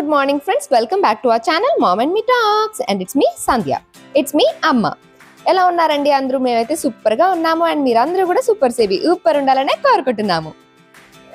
Good morning friends welcome back to our channel mom and me talks and it's me Sandhya it's me అమ్మ ఎలా ఉన్నారండి అందరూ? మేమైతే సూపర్గా ఉన్నాము. అండ్ మీరందరూ కూడా సూపర్ సేవి సూపర్ ఉండాలనే కోరుకుంటున్నాము.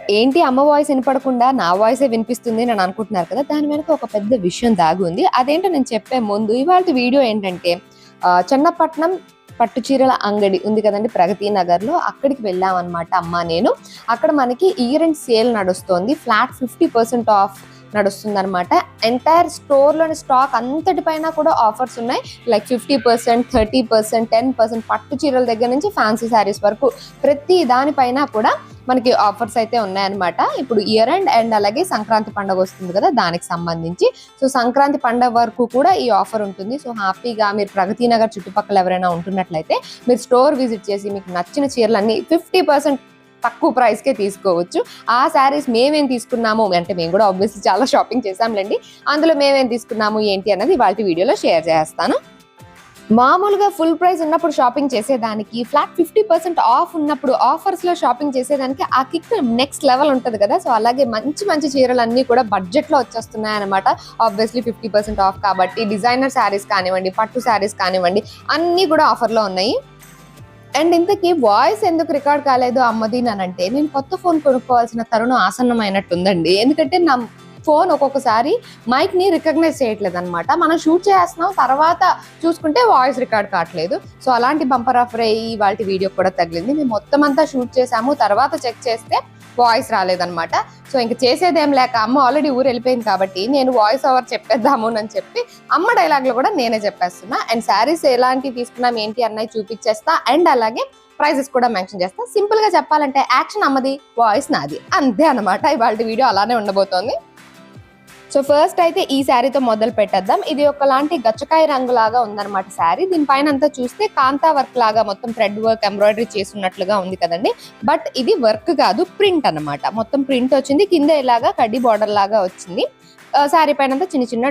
ఏంటి అమ్మ వాయిస్ వినపడకుండా నా వాయిసే వినిపిస్తుంది అని అనుకుంటున్నారు కదా? దాని వెనక ఒక పెద్ద విషయం దాగి ఉంది. అదేంటో నేను చెప్పే ముందు ఇవాళ వీడియో ఏంటంటే ఆ, చెన్నపట్నం పట్టు చీరల అంగడి ఉంది కదండి ప్రగతి నగర్లో. అక్కడికి వెళ్ళామన్నమాట అమ్మ నేను. అక్కడ మనకి ఇయర్ అండ్ సేల్ నడుస్తోంది. ఫ్లాట్ ఫిఫ్టీ పర్సెంట్ ఆఫ్ నడుస్తుంది అనమాట ఎంటైర్ స్టోర్లోని స్టాక్ అంతటి పైన కూడా ఆఫర్స్ ఉన్నాయి. Like fifty percent thirty percent ten percent పట్టు చీరల దగ్గర నుంచి ఫ్యాన్సీ శారీస్ వరకు ప్రతి దానిపైన కూడా మనకి ఆఫర్స్ అయితే ఉన్నాయన్నమాట. ఇప్పుడు ఇయర్ ఎండ్ అండ్ అలాగే సంక్రాంతి పండుగ వస్తుంది కదా దానికి సంబంధించి. సో సంక్రాంతి పండుగ వరకు కూడా ఈ ఆఫర్ ఉంటుంది. సో హ్యాపీగా మీరు ప్రగతి నగర్ చుట్టుపక్కల ఎవరైనా ఉంటున్నట్లయితే మీరు స్టోర్ విజిట్ చేసి మీకు నచ్చిన చీరలన్నీ ఫిఫ్టీ పర్సెంట్ తక్కువ ప్రైస్కే తీసుకోవచ్చు. ఆ శారీస్ మేమేం తీసుకున్నాము అంటే మేము కూడా ఆబ్వియస్లీ చాలా షాపింగ్ చేసాంలేండి అందులో మేమేం తీసుకున్నాము ఏంటి అన్నది వాళ్ళ వీడియోలో షేర్ చేస్తాను. మామూలుగా ఫుల్ ప్రైస్ ఉన్నప్పుడు షాపింగ్ చేసేదానికి ఫ్లాట్ ఫిఫ్టీ పర్సెంట్ ఆఫ్ ఉన్నప్పుడు ఆఫర్స్లో షాపింగ్ చేసేదానికి ఆ కిక్ నెక్స్ట్ లెవెల్ ఉంటుంది కదా. సో అలాగే మంచి మంచి చీరలు అన్నీ కూడా బడ్జెట్లో వచ్చేస్తున్నాయన్నమాట. ఆబ్వియస్లీ ఫిఫ్టీ పర్సెంట్ ఆఫ్ కాబట్టి డిజైనర్ శారీస్ కానివ్వండి పట్టు శారీస్ కానివ్వండి అన్నీ కూడా ఆఫర్లో ఉన్నాయి. అండ్ ఇంతకీ వాయిస్ ఎందుకు రికార్డ్ కాలేదు అమ్మది అంటే నేను కొత్త ఫోన్ కొనుక్కోవాల్సిన తరుణం ఆసన్నమైనట్టుందండి. ఎందుకంటే నా ఫోన్ ఒక్కొక్కసారి మైక్ని రికగ్నైజ్ చేయట్లేదు అనమాట మనం షూట్ చేస్తున్నాం తర్వాత చూసుకుంటే వాయిస్ రికార్డ్ కావట్లేదు. సో అలాంటి బంపర్ ఆఫర్ అయ్యి వాటి వీడియో కూడా తగిలింది. మేము మొత్తం అంతా షూట్ చేసాము తర్వాత చెక్ చేస్తే వాయిస్ రాలేదన్నమాట. సో ఇంక చేసేదేం లేక అమ్మ ఆల్రెడీ ఊరు వెళ్ళిపోయింది కాబట్టి నేను వాయిస్ ఓవర్ చెప్పేద్దాము అని చెప్పి అమ్మ డైలాగ్లు కూడా నేనే చెప్పేస్తున్నా. అండ్ శారీస్ ఎలాంటివి తీసుకున్నాం ఏంటి అన్నవి చూపించేస్తా అండ్ అలాగే ప్రైజెస్ కూడా మెన్షన్ చేస్తా. సింపుల్గా చెప్పాలంటే యాక్షన్ అమ్మది వాయిస్ నాది. అంతే అనమాట ఇవాళ వీడియో అలానే ఉండబోతోంది. సో ఫస్ట్ అయితే ఈ శారీతో మొదలు పెట్టేద్దాం. ఇది ఒకలాంటి గచ్చకాయ రంగు లాగా ఉందన్నమాట శారీ దీనిపైన అంతా చూస్తే కాంతా వర్క్ లాగా మొత్తం థ్రెడ్ వర్క్ ఎంబ్రాయిడరీ చేస్తున్నట్లుగా ఉంది కదండి. బట్ ఇది వర్క్ కాదు ప్రింట్ అన్నమాట. మొత్తం ప్రింట్ వచ్చింది కింద ఇలాగా కడ్డీ బార్డర్ లాగా వచ్చింది. శారీ పైన అంతా చిన్న చిన్న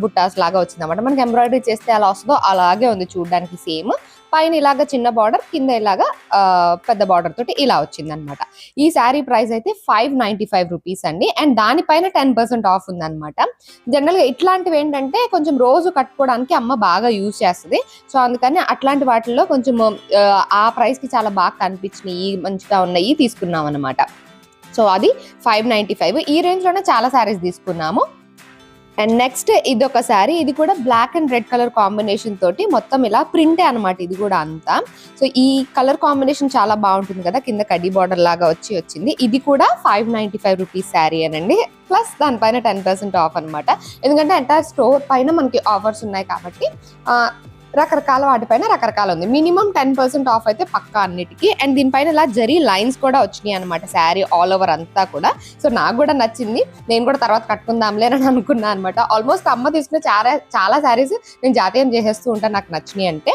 బుట్టాస్ లాగా వచ్చింది అనమాట మనకి ఎంబ్రాయిడరీ చేస్తే అలా వస్తుందో అలాగే ఉంది చూడడానికి సేమ్ పైన ఇలాగా చిన్న బార్డర్ కింద ఇలాగా పెద్ద బార్డర్ తోటి ఇలా వచ్చింది అనమాట ఈ శారీ ప్రైస్ అయితే ఫైవ్ నైన్టీ ఫైవ్ రూపీస్ అండి. అండ్ దానిపైన టెన్ పర్సెంట్ ఆఫ్ ఉందన్నమాట జనరల్గా ఇట్లాంటివి ఏంటంటే కొంచెం రోజు కట్టుకోవడానికి అమ్మ బాగా యూజ్ చేస్తుంది. సో అందుకని అట్లాంటి వాటిల్లో కొంచెం ఆ, ప్రైస్కి చాలా బాగా కనిపించినాయి మంచిగా ఉన్నాయి తీసుకున్నాం అనమాట సో అది ఫైవ్ నైంటీ ఫైవ్. ఈ రేంజ్లోనే చాలా శారీస్ తీసుకున్నాము. అండ్ నెక్స్ట్ ఇది ఒక శారీ ఇది కూడా black and red colour combination తోటి మొత్తం ఇలా ప్రింటే అనమాట ఇది కూడా అంతా. సో ఈ కలర్ కాంబినేషన్ చాలా బాగుంటుంది కదా. కింద కడ్డీ బార్డర్ లాగా వచ్చి వచ్చింది. ఇది కూడా five ninety five rupees sari అనండి. ప్లస్ దానిపైన టెన్ పర్సెంట్ ఆఫ్ అనమాట ఎందుకంటే ఎంటైర్ స్టోర్ పైన మనకి ఆఫర్స్ ఉన్నాయి కాబట్టి ఆ, రకరకాల వాటిపైన రకరకాల ఉంది. మినిమం టెన్ పర్సెంట్ ఆఫ్ అయితే పక్కా అన్నిటికీ. అండ్ దీనిపైన ఇలా జరీ లైన్స్ కూడా వచ్చినాయి అనమాట శారీ ఆల్ ఓవర్ అంతా కూడా. సో నాకు కూడా నచ్చింది. నేను కూడా తర్వాత కట్టుకుందాంలే అని అనుకున్నాను అనమాట ఆల్మోస్ట్ అమ్మ తీసుకున్న చాలా చాలా శారీస్ నేను జాతీయం చేసేస్తూ ఉంటాను నాకు నచ్చినాయి అంటే.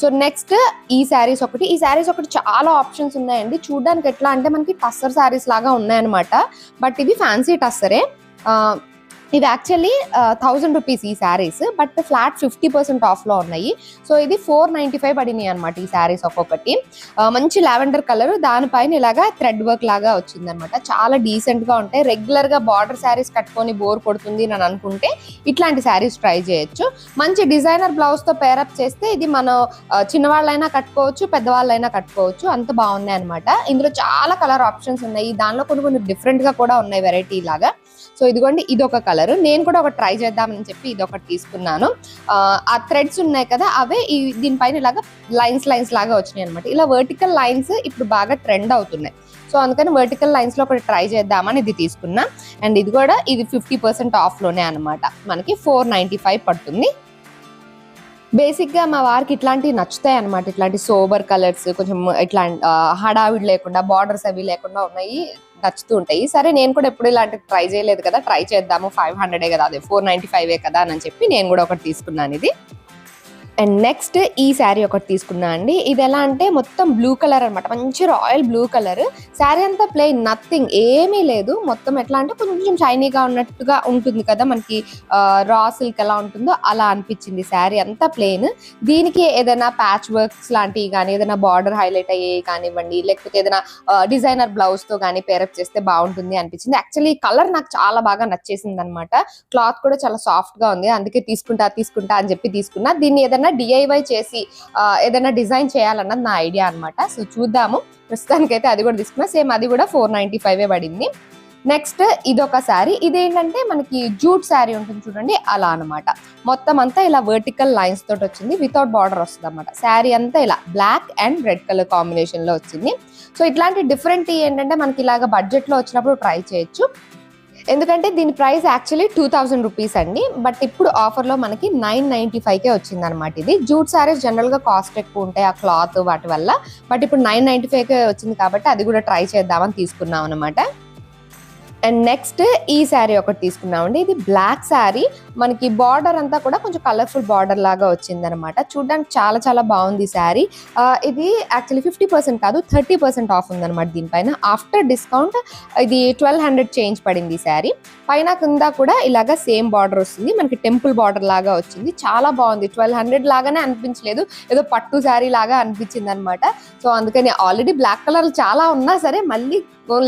సో నెక్స్ట్ ఈ శారీస్ ఒకటి. ఈ శారీస్ ఒకటి చాలా ఆప్షన్స్ ఉన్నాయండి. చూడడానికి ఎట్లా అంటే మనకి టస్సర్ శారీస్ లాగా ఉన్నాయన్నమాట. బట్ ఇవి ఫ్యాన్సీ టస్సరే. ఇది యాక్చువల్లీ థౌజండ్ రూపీస్ ఈ saris but flat fifty percent ఆఫ్లో ఉన్నాయి. సో ఇది ఫోర్ నైంటీ ఫైవ్ పడినాయి అనమాట ఈ శారీస్ ఒక్కొక్కటి. Uh, మంచి లావెండర్ కలర్ దానిపైన ఇలాగా థ్రెడ్ వర్క్ లాగా వచ్చిందనమాట చాలా డీసెంట్గా ఉంటాయి. రెగ్యులర్గా బార్డర్ శారీస్ కట్టుకొని బోర్ కొడుతుంది అని అనుకుంటే ఇట్లాంటి శారీస్ ట్రై చేయొచ్చు. మంచి డిజైనర్ బ్లౌజ్తో పేరప్ చేస్తే ఇది మనం uh, చిన్నవాళ్ళైనా కట్టుకోవచ్చు పెద్దవాళ్ళైనా కట్టుకోవచ్చు. అంత బాగున్నాయి అనమాట ఇందులో చాలా కలర్ ఆప్షన్స్ ఉన్నాయి. దానిలో కొన్ని కొన్ని డిఫరెంట్గా కూడా ఉన్నాయి వెరైటీ లాగా. సో ఇదిగోండి ఇది ఒక కలర్ నేను కూడా ఒక ట్రై చేద్దామని చెప్పి ఇది ఒకటి తీసుకున్నాను. ఆ, థ్రెడ్స్ ఉన్నాయి కదా అవే ఈ దీనిపైన ఇలాగా లైన్స్ లైన్స్ లాగా వచ్చినాయి అనమాట ఇలా వర్టికల్ లైన్స్ ఇప్పుడు బాగా ట్రెండ్ అవుతున్నాయి. సో అందుకని వర్టికల్ లైన్స్లో ఒకటి ట్రై చేద్దామని ఇది తీసుకున్నా. అండ్ ఇది కూడా ఇది ఫిఫ్టీ పర్సెంట్ ఆఫ్లోనే అనమాట మనకి ఫోర్ నైన్టీ ఫైవ్ పడుతుంది బేసిక్గా మా వారికి ఇట్లాంటివి నచ్చుతాయి అనమాట ఇట్లాంటి సోబర్ కలర్స్ కొంచెం ఇట్లా హడావిడి లేకుండా బార్డర్స్ అవి లేకుండా ఉన్నాయి. నచ్చుతూ ఉంటాయి. సరే నేను కూడా ఎప్పుడు ఇలాంటి ట్రై చేయలేదు కదా ట్రై చేద్దాము ఫైవ్ హండ్రెడే కదా అదే ఫోర్ నైన్టీ ఫైవ్ కదా అని చెప్పి నేను కూడా ఒకటి తీసుకున్నాను ఇది. అండ్ నెక్స్ట్ ఈ శారీ ఒకటి తీసుకున్నా అండి. ఇది ఎలా అంటే మొత్తం బ్లూ కలర్ అనమాట మంచి రాయల్ బ్లూ కలర్ శారీ అంతా ప్లెయిన్ నథింగ్ ఏమీ లేదు. మొత్తం ఎట్లా అంటే కొంచెం షైనీగా ఉన్నట్టుగా ఉంటుంది కదా మనకి రా సిల్క్ ఎలా ఉంటుందో అలా అనిపించింది శారీ అంతా ప్లెయిన్ దీనికి ఏదైనా ప్యాచ్ వర్క్స్ లాంటివి కానీ ఏదైనా బార్డర్ హైలైట్ అయ్యేవి కానివ్వండి లేకపోతే ఏదైనా డిజైనర్ బ్లౌజ్తో కానీ పేరప్ చేస్తే బాగుంటుంది అనిపించింది. యాక్చువల్లీ కలర్ నాకు చాలా బాగా నచ్చేసింది అనమాట క్లాత్ కూడా చాలా సాఫ్ట్గా ఉంది. అందుకే తీసుకుంటా తీసుకుంటా అని చెప్పి తీసుకున్నా. దీన్ని ఏదైనా డిఐవై చేసి ఏదైనా డిజైన్ చేయాలన్నది నా ఐడియా అన్నమాట. సో చూద్దాము. ప్రస్తుతానికైతే అది కూడా తీసుకున్నా. సేమ్ అది కూడా ఫోర్ నైంటీ ఫైవ్ పడింది. నెక్స్ట్ ఇదొక శారీ. ఇదేంటంటే మనకి జూట్ శారీ ఉంటుంది చూడండి అలా అనమాట మొత్తం అంతా ఇలా వర్టికల్ లైన్స్ తోటి వచ్చింది. వితౌట్ బార్డర్ వస్తుంది అనమాట శారీ అంతా ఇలా బ్లాక్ అండ్ రెడ్ కలర్ కాంబినేషన్లో వచ్చింది. సో ఇట్లాంటి డిఫరెంట్ ఏంటంటే మనకి ఇలాగ బడ్జెట్లో వచ్చినప్పుడు ట్రై చేయొచ్చు. ఎందుకంటే దీని price actually two thousand rupees అండి. బట్ ఇప్పుడు ఆఫర్లో మనకి నైన్ నైంటీ ఫైవ్కే వచ్చింది అనమాట ఇది. జూట్ సారీస్ జనరల్గా కాస్ట్ ఎక్కువ ఉంటాయి ఆ క్లాత్ వాటి వల్ల. బట్ ఇప్పుడు నైన్ నైంటీ ఫైవ్కే వచ్చింది కాబట్టి అది కూడా ట్రై చేద్దామని తీసుకున్నాం అనమాట అండ్ నెక్స్ట్ ఈ శారీ ఒకటి తీసుకున్నామండి ఇది బ్లాక్ శారీ మనకి బార్డర్ అంతా కూడా కొంచెం కలర్ఫుల్ బార్డర్ లాగా వచ్చింది అనమాట చూడడానికి చాలా చాలా బాగుంది శారీ ఇది యాక్చువల్లీ ఫిఫ్టీ పర్సెంట్ కాదు థర్టీ పర్సెంట్ ఆఫ్ ఉందన్నమాట దీనిపైన. ఆఫ్టర్ డిస్కౌంట్ ఇది ట్వెల్వ్ హండ్రెడ్ చేంజ్ పడింది ఈ శారీ పైన కింద కూడా ఇలాగా సేమ్ బార్డర్ వస్తుంది. మనకి టెంపుల్ బార్డర్ లాగా వచ్చింది. చాలా బాగుంది. ట్వెల్వ్ హండ్రెడ్ లాగానే అనిపించలేదు. ఏదో పట్టు శారీ లాగా అనిపించింది అనమాట సో అందుకని ఆల్రెడీ బ్లాక్ కలర్ చాలా ఉన్నా సరే మళ్ళీ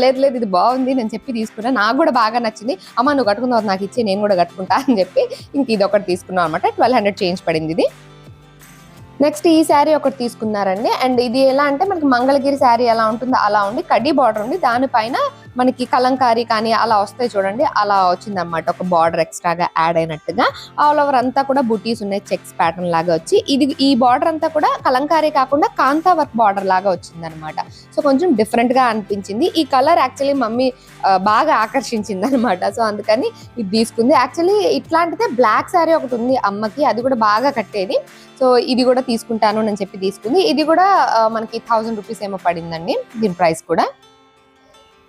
లేదు లేదు ఇది బాగుంది నేను చెప్పి తీసుకున్నా. నాకు కూడా బాగా నచ్చింది. అమ్మ నువ్వు కట్టుకున్నావు నాకు ఇచ్చి నేను కూడా కట్టుకుంటా అని చెప్పి ఇంక ఇది ఒకటి తీసుకున్నావు అనమాట ట్వెల్వ్ హండ్రెడ్ చేంజ్ పడింది ఇది. నెక్స్ట్ ఈ శారీ ఒకటి తీసుకున్నారండి. అండ్ ఇది ఎలా అంటే మనకి మంగళగిరి శారీ ఎలా ఉంటుందో అలా ఉండి కడ్డీ బార్డర్ ఉంది. దానిపైన మనకి కలంకారీ కానీ అలా వస్తాయి చూడండి. అలా వచ్చింది అనమాట ఒక బార్డర్ ఎక్స్ట్రాగా యాడ్ అయినట్టుగా. ఆల్ ఓవర్ అంతా కూడా బుటీస్ ఉన్నాయి. చెక్స్ ప్యాటర్న్ లాగా వచ్చి. ఇది ఈ బార్డర్ అంతా కూడా కలంకారీ కాకుండా కాంతా వర్క్ బార్డర్ లాగా వచ్చింది అనమాట సో కొంచెం డిఫరెంట్గా అనిపించింది. ఈ కలర్ యాక్చువల్లీ మమ్మీ బాగా ఆకర్షించింది అనమాట సో అందుకని ఇది తీసుకుంది. యాక్చువల్లీ ఇట్లాంటిదే బ్లాక్ శారీ ఒకటి ఉంది అమ్మకి. అది కూడా బాగా కట్టేది. సో ఇది కూడా తీసుకుంటాను అని చెప్పి తీసుకుంది. ఇది కూడా మనకి థౌసండ్ రూపీస్ ఏమో పడిందండి. దీని ప్రైస్ కూడా.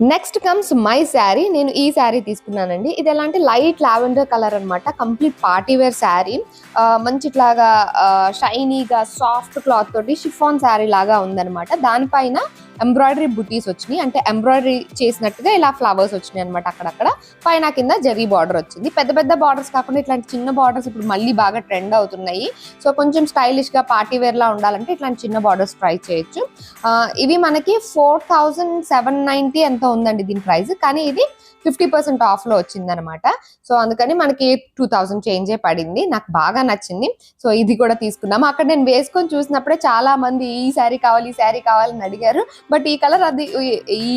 నెక్స్ట్ కమ్స్ మై శారీ నేను ఈ శారీ తీసుకున్నానండి. ఇది ఎలాంటి లైట్ లావెండర్ కలర్ అనమాట కంప్లీట్ పార్టీ వేర్ శారీ మంచి ఇట్లాగా షైనీగా సాఫ్ట్ క్లాత్ తోటి షిఫాన్ శారీ లాగా ఉందనమాట దానిపైన ఎంబ్రాయిడరీ బుటీస్ వచ్చినాయి. అంటే ఎంబ్రాయిడరీ చేసినట్టుగా ఇలా ఫ్లవర్స్ వచ్చినాయి అనమాట అక్కడక్కడ. పైన కింద జరీ బార్డర్ వచ్చింది. పెద్ద పెద్ద బార్డర్స్ కాకుండా ఇట్లాంటి చిన్న బార్డర్స్ ఇప్పుడు మళ్ళీ బాగా ట్రెండ్ అవుతున్నాయి. సో కొంచెం స్టైలిష్గా పార్టీ వేర్ లా ఉండాలంటే ఇట్లాంటి చిన్న బార్డర్స్ ట్రై చేయొచ్చు. ఇవి మనకి ఫోర్ థౌజండ్ సెవెన్ నైన్టీ ఎంత ఉందండి దీని ప్రైస్. కానీ ఇది ఫిఫ్టీ పర్సెంట్ ఆఫ్లో వచ్చిందనమాట. వచ్చింది అనమాట సో అందుకని మనకి టూ థౌజండ్ చేంజే పడింది. నాకు బాగా నచ్చింది. సో ఇది కూడా తీసుకున్నాము అక్కడ నేను వేసుకొని చూసినప్పుడే చాలా మంది ఈ శారీ కావాలి ఈ శారీ కావాలని అడిగారు. బట్ ఈ కలర్ అది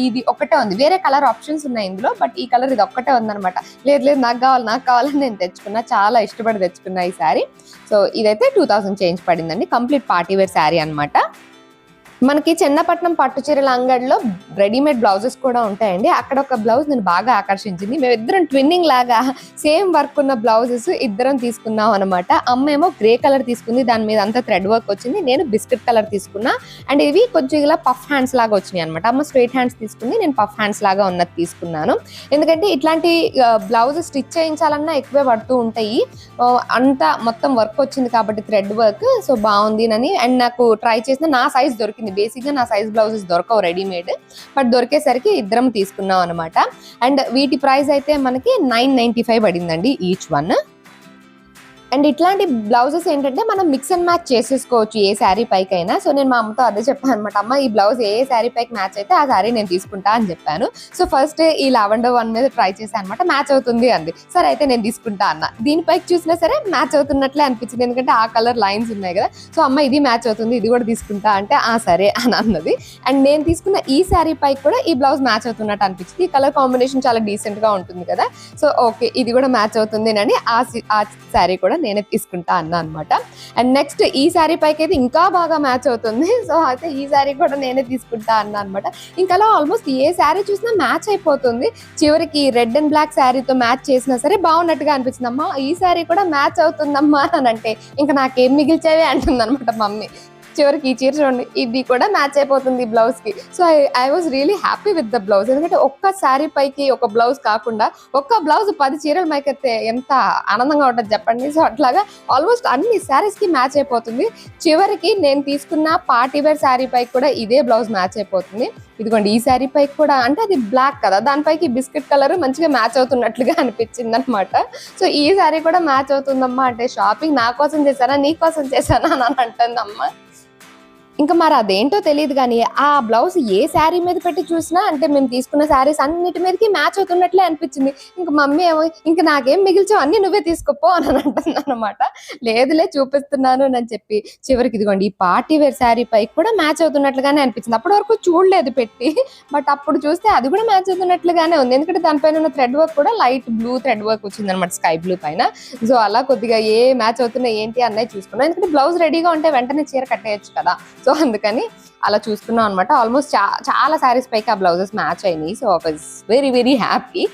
ఇది ఒక్కటే ఉంది. వేరే కలర్ ఆప్షన్స్ ఉన్నాయి ఇందులో. బట్ ఈ కలర్ ఇది ఒక్కటే ఉందనమాట. లేదు లేదు నాకు కావాలి నాకు కావాలని నేను తెచ్చుకున్నా. చాలా ఇష్టపడి తెచ్చుకున్నా ఈ శారీ. సో ఇదైతే టూ థౌసండ్ చేంజ్ పడిందండి. కంప్లీట్ పార్టీ వేర్ శారీ అన్నమాట మనకి చిన్నపట్నం పట్టు చీరల అంగడిలో రెడీమేడ్ బ్లౌజెస్ కూడా ఉంటాయండి. అక్కడ ఒక బ్లౌజ్ నేను బాగా ఆకర్షించింది. మేమిద్దరం ట్విన్నింగ్ లాగా సేమ్ వర్క్ ఉన్న బ్లౌజెస్ ఇద్దరం తీసుకున్నాం అనమాట అమ్మ ఏమో గ్రే కలర్ తీసుకుంది. దాని మీద అంతా థ్రెడ్ వర్క్ వచ్చింది. నేను బిస్కెట్ కలర్ తీసుకున్నా. అండ్ ఇవి కొంచెం ఇలా పఫ్ హ్యాండ్స్ లాగా వచ్చినాయి అనమాట అమ్మ స్ట్రైట్ హ్యాండ్స్ తీసుకుంది. నేను పఫ్ హ్యాండ్స్ లాగా ఉన్నది తీసుకున్నాను. ఎందుకంటే ఇట్లాంటి బ్లౌజ్ స్టిచ్ చేయించాలన్నా ఎక్కువే పడుతూ ఉంటాయి. అంతా మొత్తం వర్క్ వచ్చింది కాబట్టి థ్రెడ్ వర్క్. సో బాగుంది అని అండ్ నాకు ట్రై చేసిన నా సైజ్ దొరికింది. బేసిక్గా నా సైజ్ బ్లౌజెస్ దొరకవు రెడీమేడ్. బట్ దొరికేసరికి ఇద్దరం తీసుకున్నాం అనమాట అండ్ వీటి ప్రైస్ అయితే మనకి నైన్ నైన్టీ ఫైవ్ పడిందండి ఈచ్ వన్. అండ్ ఇట్లాంటి బ్లౌజెస్ ఏంటంటే మనం మిక్స్ అండ్ మ్యాచ్ చేసేసుకోవచ్చు ఏ శారీ పైకైనా. సో నేను మా అమ్మతో అదే చెప్పాను అనమాట అమ్మ ఈ బ్లౌజ్ ఏ శారీ పైకి మ్యాచ్ అయితే ఆ శారీ నేను తీసుకుంటా అని చెప్పాను. సో ఫస్ట్ ఈ లావెండర్ వన్ మీద ట్రై చేశాను అనమాట మ్యాచ్ అవుతుంది అంది. సరే అయితే నేను తీసుకుంటా అన్న. దీనిపైకి చూసినా సరే మ్యాచ్ అవుతున్నట్లే అనిపించింది ఎందుకంటే ఆ కలర్ లైన్స్ ఉన్నాయి కదా. సో అమ్మ ఇది మ్యాచ్ అవుతుంది ఇది కూడా తీసుకుంటా అంటే ఆ సరే అని అన్నది. అండ్ నేను తీసుకున్న ఈ శారీ పైకి కూడా ఈ బ్లౌజ్ మ్యాచ్ అవుతున్నట్టు అనిపించింది. ఈ కలర్ కాంబినేషన్ చాలా డీసెంట్గా ఉంటుంది కదా. సో ఓకే ఇది కూడా మ్యాచ్ అవుతుంది అని ఆ ఆ శారీ కూడా నేనే తీసుకుంటా అన్నా అనమాట అండ్ నెక్స్ట్ ఈ శారీ పైకి అయితే ఇంకా బాగా మ్యాచ్ అవుతుంది. సో అయితే ఈ శారీ కూడా నేనే తీసుకుంటా అన్నా అనమాట ఇంకా అలా ఆల్మోస్ట్ ఏ శారీ చూసినా మ్యాచ్ అయిపోతుంది. చివరికి రెడ్ అండ్ బ్లాక్ శారీతో మ్యాచ్ చేసినా సరే బాగున్నట్టుగా అనిపించింది. అమ్మా ఈ శారీ కూడా మ్యాచ్ అవుతుందమ్మా అని అంటే ఇంకా నాకేం మిగిల్చేవే అంటుంది అనమాట మమ్మీ. చివరికి ఈ చీర చూడండి ఇది కూడా మ్యాచ్ అయిపోతుంది బ్లౌజ్కి. So I I was really happy with the blouse ఎందుకంటే ఒక్క శారీ పైకి ఒక బ్లౌజ్ కాకుండా ఒక్క బ్లౌజ్ పది చీరలు మైకెత్తే ఎంత ఆనందంగా ఉంటుంది చెప్పండి. సో అట్లాగా ఆల్మోస్ట్ అన్ని శారీస్కి మ్యాచ్ అయిపోతుంది. చివరికి నేను తీసుకున్న పార్టీ వేర్ శారీ పైకి కూడా ఇదే బ్లౌజ్ మ్యాచ్ అయిపోతుంది. ఇదిగోండి ఈ శారీ పైకి కూడా అంటే అది బ్లాక్ కదా దానిపైకి బిస్కెట్ కలర్ మంచిగా మ్యాచ్ అవుతున్నట్లుగా అనిపించింది అనమాట సో ఈ శారీ కూడా మ్యాచ్ అవుతుందమ్మా అంటే షాపింగ్ నా కోసం చేశానా నీ కోసం చేశానా అని అంటుందమ్మా. ఇంకా మరి అదేంటో తెలియదు కానీ ఆ బ్లౌజ్ ఏ శారీ మీద పెట్టి చూసినా అంటే మేము తీసుకున్న శారీస్ అన్నిటి మీదకి మ్యాచ్ అవుతున్నట్లే అనిపించింది. ఇంకా మమ్మీ ఏమో ఇంకా నాకేం మిగిల్చావు అన్ని నువ్వే తీసుకోపో అని అంటున్నాను అనమాట లేదులే చూపిస్తున్నాను అని చెప్పి చివరికి ఇదిగోండి ఈ పార్టీ వేర్ శారీ పై కూడా మ్యాచ్ అవుతున్నట్లుగానే అనిపించింది. అప్పటి వరకు చూడలేదు పెట్టి బట్ అప్పుడు చూస్తే అది కూడా మ్యాచ్ అవుతున్నట్లుగానే ఉంది. ఎందుకంటే దానిపైన ఉన్న థ్రెడ్ వర్క్ కూడా లైట్ బ్లూ థ్రెడ్ వర్క్ వచ్చింది అనమాట స్కై బ్లూ పైన. సో అలా కొద్దిగా ఏ మ్యాచ్ అవుతున్నాయి ఏంటి అన్నీ చూసుకున్నాం. ఎందుకంటే బ్లౌజ్ రెడీగా ఉంటే వెంటనే చీర కట్టేయచ్చు కదా. సో అందుకని అలా చూసుకున్నాం అనమాట ఆల్మోస్ట్ చాలా శారీస్ పైకి ఆ బ్లౌజెస్ మ్యాచ్ అయినాయి. So was very very happy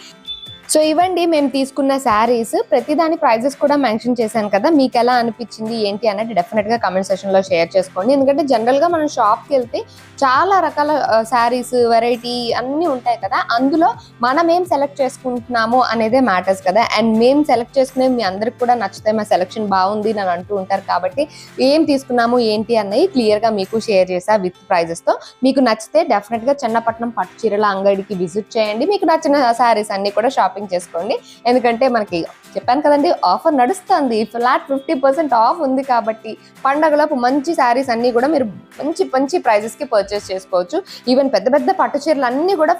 so ఇవ్వండి మేము తీసుకున్న శారీస్. ప్రతి దాని ప్రైజెస్ కూడా మెన్షన్ చేశాను కదా మీకు ఎలా అనిపించింది ఏంటి అనేది డెఫినెట్గా కమెంట్ సెషన్లో షేర్ చేసుకోండి. ఎందుకంటే జనరల్గా మనం షాప్కి వెళ్తే చాలా రకాల శారీస్ వెరైటీ అన్నీ ఉంటాయి కదా అందులో మనం ఏం సెలెక్ట్ చేసుకుంటున్నామో అనేదే మ్యాటర్స్ కదా. అండ్ మేము సెలెక్ట్ చేసుకునే మీ అందరికి కూడా నచ్చితే మా సెలెక్షన్ బాగుంది అని అంటూ ఉంటారు కాబట్టి ఏం తీసుకున్నాము ఏంటి అన్నది క్లియర్గా మీకు షేర్ చేసా విత్ ప్రైజెస్తో మీకు నచ్చితే డెఫినెట్గా చిన్నపట్నం పట్టు చీరల అంగడికి విజిట్ చేయండి. మీకు నచ్చిన శారీస్ అన్ని కూడా షాప్ షాపింగ్ చేసుకోండి. ఎందుకంటే మనకి చెప్పాను కదండి ఆఫర్ నడుస్తుంది. ఫ్లాట్ ఫిఫ్టీ పర్సెంట్ ఆఫ్ ఉంది కాబట్టి పండగలోపు మంచి శారీస్ అన్ని కూడా మీరు మంచి మంచి ప్రైజెస్కి పర్చేస్ చేసుకోవచ్చు. ఈవెన్ పెద్ద పెద్ద పట్టు చీరలు అన్నీ కూడా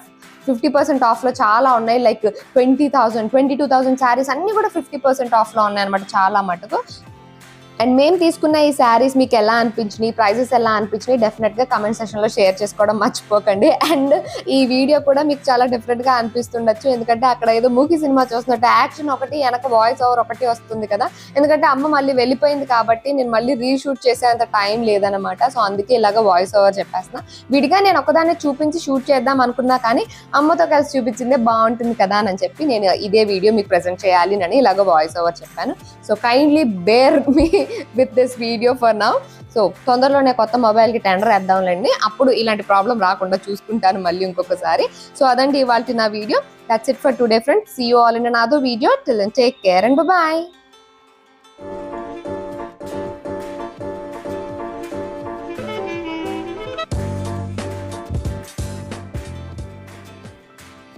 ఫిఫ్టీ పర్సెంట్ ఆఫ్లో చాలా ఉన్నాయి. Like twenty thousand twenty two thousand saris అన్ని కూడా ఫిఫ్టీ పర్సెంట్ ఆఫ్లో ఉన్నాయి అనమాట చాలా మటుకు. అండ్ మేము తీసుకున్న ఈ శారీస్ మీకు ఎలా అనిపించినాయి ప్రైజెస్ ఎలా అనిపించినాయి డెఫినెట్గా కమెంట్ సెషన్లో షేర్ చేసుకోవడం మర్చిపోకండి. అండ్ ఈ వీడియో కూడా మీకు చాలా డిఫరెంట్గా అనిపిస్తుండొచ్చు. ఎందుకంటే అక్కడ ఏదో మూవీ సినిమా చూస్తున్నట్టు యాక్షన్ ఒకటి వెనక వాయిస్ ఓవర్ ఒకటి వస్తుంది కదా. ఎందుకంటే అమ్మ మళ్ళీ వెళ్ళిపోయింది కాబట్టి నేను మళ్ళీ రీషూట్ చేసేంత టైం లేదనమాట సో అందుకే ఇలాగ వాయిస్ ఓవర్ చెప్పేస్తున్నా. విడిగా నేను ఒకదాన్ని చూపించి షూట్ చేద్దాం అనుకున్నా కానీ అమ్మతో కలిసి చూపించిందే బాగుంటుంది కదా అని చెప్పి నేను ఇదే వీడియో మీకు ప్రెజెంట్ చేయాలి అని ఇలాగ వాయిస్ ఓవర్ చెప్పాను. So kindly bear me with this video for now so తొందరలోనే కొత్త మొబైల్కి టెండర్ వేద్దాంలేండి. అప్పుడు ఇలాంటి ప్రాబ్లం రాకుండా చూసుకుంటాను మళ్ళీ ఇంకొకసారి. సో అదండి ఇవాళ నా video that's it for today friends see you all in నాదో video till take care and bye